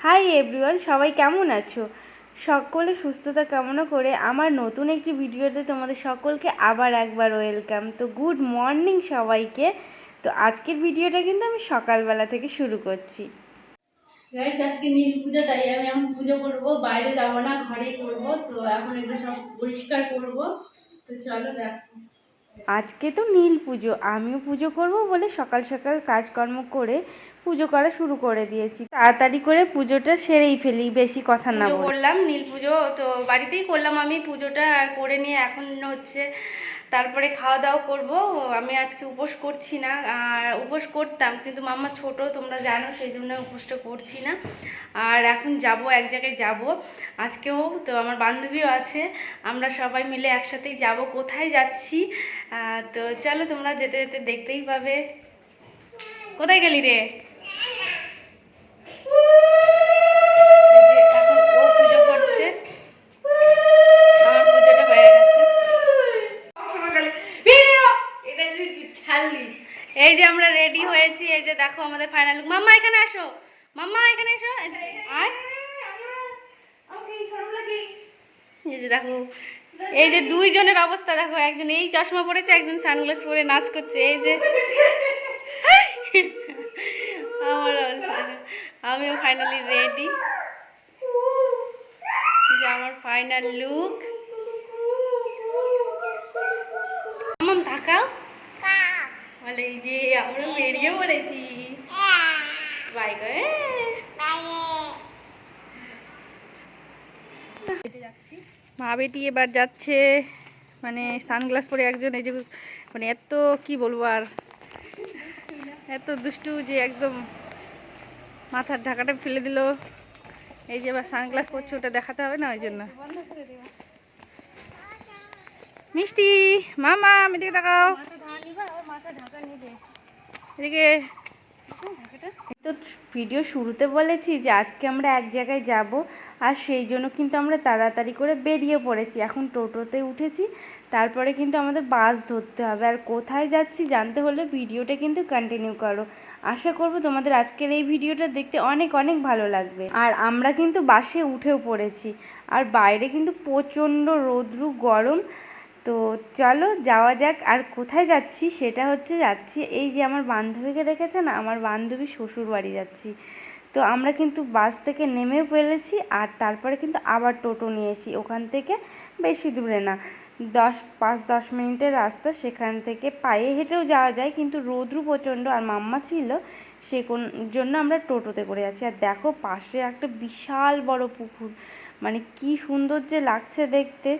Hi everyone, সবাই কেমন আছো? সকলে সুস্থতা কামনা করে আমার নতুন একটি ভিডিওতে তোমাদের সকলকে আবার একবার ওয়েলকাম। তো গুড মর্নিং সবাইকে। তো আজকের ভিডিওটা কিন্তু আমি সকালবেলা থেকে শুরু করছি। আজকে নীল পুজো, তাই আমি এখন পুজো করব। বাইরে যাব না, ঘরেই করব। তো এখন এগুলো সব পরিষ্কার করব। তো চলো দেখো। আজকে তো নীল পুজো আমিও পুজো করব বলে সকাল সকাল কাজকর্ম করে পুজো করা শুরু করে দিয়েছি। তাড়াতাড়ি করে পুজোটা সেরেই ফেলি বেশি কথা না করলাম নীল পুজো তো বাড়িতেই করলাম আমি পুজোটা আর করে নিয়ে এখন হচ্ছে তারপরে খাওয়া দাওয়া করব। আমি আজকে উপোস করছি না। আর উপোস করতাম, কিন্তু মাম্মা ছোট, তোমরা জানো, সেই জন্য উপোসটা করছি না। আর এখন যাব, এক জায়গায় যাব। আজকেও তো আমার বান্ধবীও আছে, আমরা সবাই মিলে একসাথেই যাব। কোথায় যাচ্ছি? তো চলো তোমরা যেতে যেতে দেখতেই পাবে। কোথায় গেলি রে এই যে এখন ও পুজো করছে আমার পুজোটা হয়ে গেছে এই যে আমরা রেডি হয়েছি এই যে দেখো আমাদের ফাইনাল মাম্মা এখানে আসো। মাম্মা এখানে এসো। আয়। এই যে দেখো এই যে দুইজনের অবস্থা দেখো একজন এই চশমা পরেছে একজন সানগ্লাস পরে নাচ করছে এই যে। আমার অবস্থা। আমিও ফাইনালি রেডি যে আমার ফাইনাল লুক মাম তাকাও। এই যে আমরা বেরিয়ে পড়েছি বাই করে মা বেটি এবার যাচ্ছে মানে সানগ্লাস পরে একজন এই যে মানে এত কি বলব আর? এত দুষ্টু যে একদম মাথার ঢাকাটা ফেলে দিল। এই যে এবার সানগ্লাস পরছে, ওটা দেখাতে হবে না, ওই জন্য। মিষ্টি, মামা এদিকে তাকাও। এদিকে তো ভিডিও শুরুতে বলেছি যে আজকে আমরা এক জায়গায় যাব, আর সেই জন্য কিন্তু আমরা তাড়াতাড়ি করে বেরিয়ে পড়েছি। এখন টোটোতে উঠেছি, তারপরে কিন্তু আমাদের বাস ধরতে হবে। আর কোথায় যাচ্ছি জানতে হলে ভিডিওটা কিন্তু কন্টিনিউ করো। আশা করব তোমাদের আজকের এই ভিডিওটা দেখতে অনেক অনেক ভালো লাগবে। আর আমরা কিন্তু বাসে উঠেও পড়েছি। আর বাইরে কিন্তু প্রচণ্ড রৌদ্রু, গরম। তো চলো যাওয়া যাক, আর কোথায় যাচ্ছি সেটা হচ্ছে যাচ্ছি এই যে আমার বান্ধবীকে দেখেছে না আমার বান্ধবী শ্বশুর বাড়ি যাচ্ছি। তো আমরা কিন্তু বাস থেকে নেমেও ফেলেছি আর তারপরে কিন্তু আবার টোটো নিয়েছি। ওখান থেকে বেশি দূরে না, দশ, পাঁচ, দশ মিনিটের রাস্তা। সেখান থেকে পায়ে হেঁটেও যাওয়া যায়, কিন্তু রৌদ্রু প্রচণ্ড আর মাম্মা ছিল, সে কোন জন্য আমরা টোটোতে করে যাচ্ছি। আর দেখো পাশে একটা বিশাল বড় পুকুর মানে কি সুন্দর যে লাগছে দেখতে।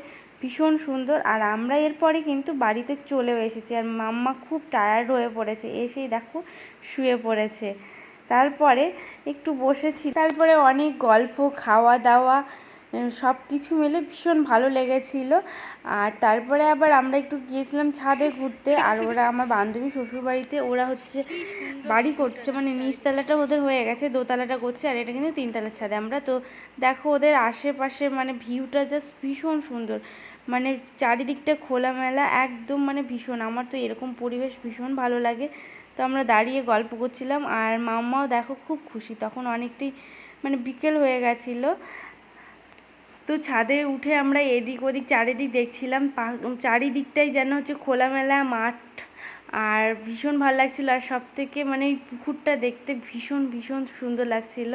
ভীষণ সুন্দর। আর আমরা এরপরে কিন্তু বাড়িতে চলেও এসেছি। আর মাম্মা খুব টায়ার্ড হয়ে পড়েছে। এসেই দেখো শুয়ে পড়েছে। তারপরে একটু বসেছি। তারপরে অনেক গল্প খাওয়া দাওয়া সব কিছু মিলে ভীষণ ভালো লেগেছিল। আর তারপরে আবার আমরা একটু গিয়েছিলাম ছাদে ঘুরতে। আর ওরা আমার বান্ধবী শ্বশুরবাড়িতে, ওরা হচ্ছে বাড়ি করছে। মানে নিচতলাটা ওদের হয়ে গেছে, দোতলাটা করছে। আর এটা কিন্তু তিনতলার ছাদে। আমরা তো দেখো ওদের আশেপাশে মানে ভিউটা জাস্ট ভীষণ সুন্দর। মানে চারিদিকটা খোলামেলা, একদম মানে ভীষণ। আমার তো এরকম পরিবেশ ভীষণ ভালো লাগে। তো আমরা দাঁড়িয়ে গল্প করছিলাম আর মাম্মাও দেখো খুব খুশি, তখন অনেকটাই মানে বিকেল হয়ে গেছিল। তো ছাদে উঠে আমরা এদিক ওদিক চারিদিক দেখছিলাম চারিদিকটাই যেন হচ্ছে খোলামেলা, মাঠ আর ভীষণ ভালো লাগছিল। আর সব থেকে মানে পুকুরটা দেখতে ভীষণ ভীষণ সুন্দর লাগছিল।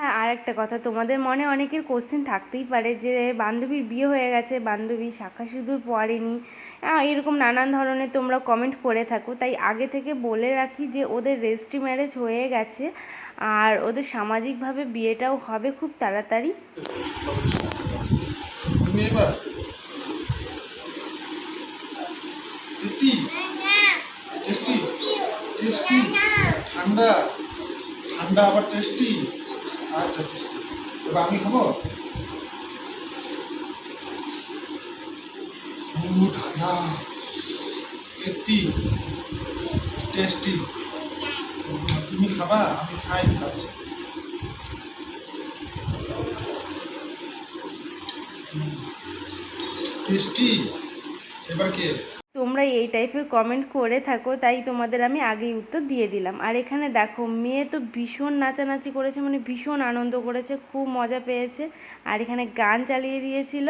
হ্যাঁ আর একটা কথা। তোমাদের মনে অনেকের কোশ্চেন থাকতেই পারে যে, বান্ধবীর বিয়ে হয়ে গেছে, বান্ধবী শাখা সিঁদুর পরেনি। এরকম নানান ধরনের তোমরা কমেন্ট করে থাকো। তাই আগে থেকে বলে রাখি যে, ওদের রেজিস্ট্রি ম্যারেজ হয়ে গেছে। আর ওদের সামাজিকভাবে বিয়েটাও হবে খুব তাড়াতাড়ি। ঠান্ডা ঠান্ডা আবার টেস্টি আচ্ছা এবার আমি খাব? ঠান্ডা টেস্টি টেস্টি তুমি খাবা, আমি খাই আচ্ছা টেস্টি এবার কে? তোমরা এই টাইপের কমেন্ট করে থাকো, তাই তোমাদের আমি আগেই উত্তর দিয়ে দিলাম। আর এখানে দেখো, মেয়ে তো ভীষণ নাচানাচি করেছে মানে ভীষণ আনন্দ করেছে, খুব মজা পেয়েছে। আর এখানে গান চালিয়ে দিয়েছিল।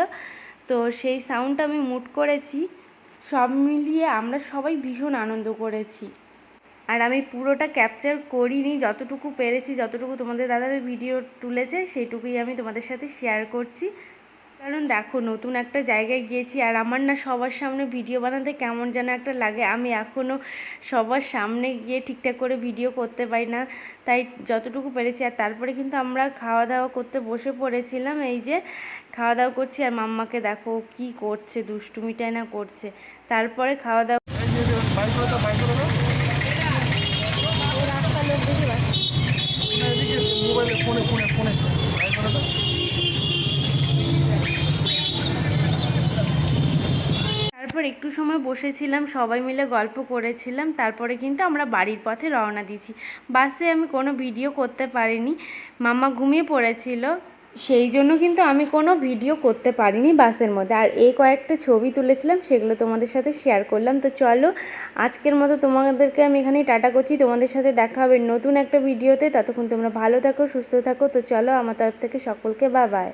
তো সেই সাউন্ডটা আমি মুট করেছি। সব মিলিয়ে আমরা সবাই ভীষণ আনন্দ করেছি। আর আমি পুরোটা ক্যাপচার করিনি, যতটুকু পেরেছি, যতটুকু তোমাদের দাদাভাই ভিডিও তুলেছে, সেইটুকুই আমি তোমাদের সাথে শেয়ার করছি। কারণ দেখো নতুন একটা জায়গায় গিয়েছি আর আমার না সবার সামনে ভিডিও বানাতে কেমন যেন একটা লাগে। আমি এখনও সবার সামনে গিয়ে ঠিকঠাক করে ভিডিও করতে পারি না তাই যতটুকু পেরেছি। আর তারপরে কিন্তু আমরা খাওয়া দাওয়া করতে বসে পড়েছিলাম এই যে খাওয়া দাওয়া করছি আর মাম্মাকে দেখো কি করছে দুষ্টুমিটাই না করছে। তারপরে খাওয়া দাওয়া মোবাইলে ফোনে ফোনে ফোনে। তারপর একটু সময় বসেছিলাম, সবাই মিলে গল্প করেছিলাম, তারপরে কিন্তু আমরা বাড়ির পথে রওনা দিয়েছি। বাসে আমি কোনো ভিডিও করতে পারিনি মামা ঘুমিয়ে পড়েছিল, সেই জন্য কিন্তু আমি কোনো ভিডিও করতে পারিনি বাসের মধ্যে। আর এই কয়েকটা ছবি তুলেছিলাম, সেগুলো তোমাদের সাথে শেয়ার করলাম। তো চলো, আজকের মতো তোমাদেরকে আমি এখানেই টাটা করছি। তোমাদের সাথে দেখা হবে নতুন একটা ভিডিওতে। ততক্ষণ তোমরা ভালো থাকো, সুস্থ থাকো। তো চলো, আমার তরফ থেকে সকলকে বা বাই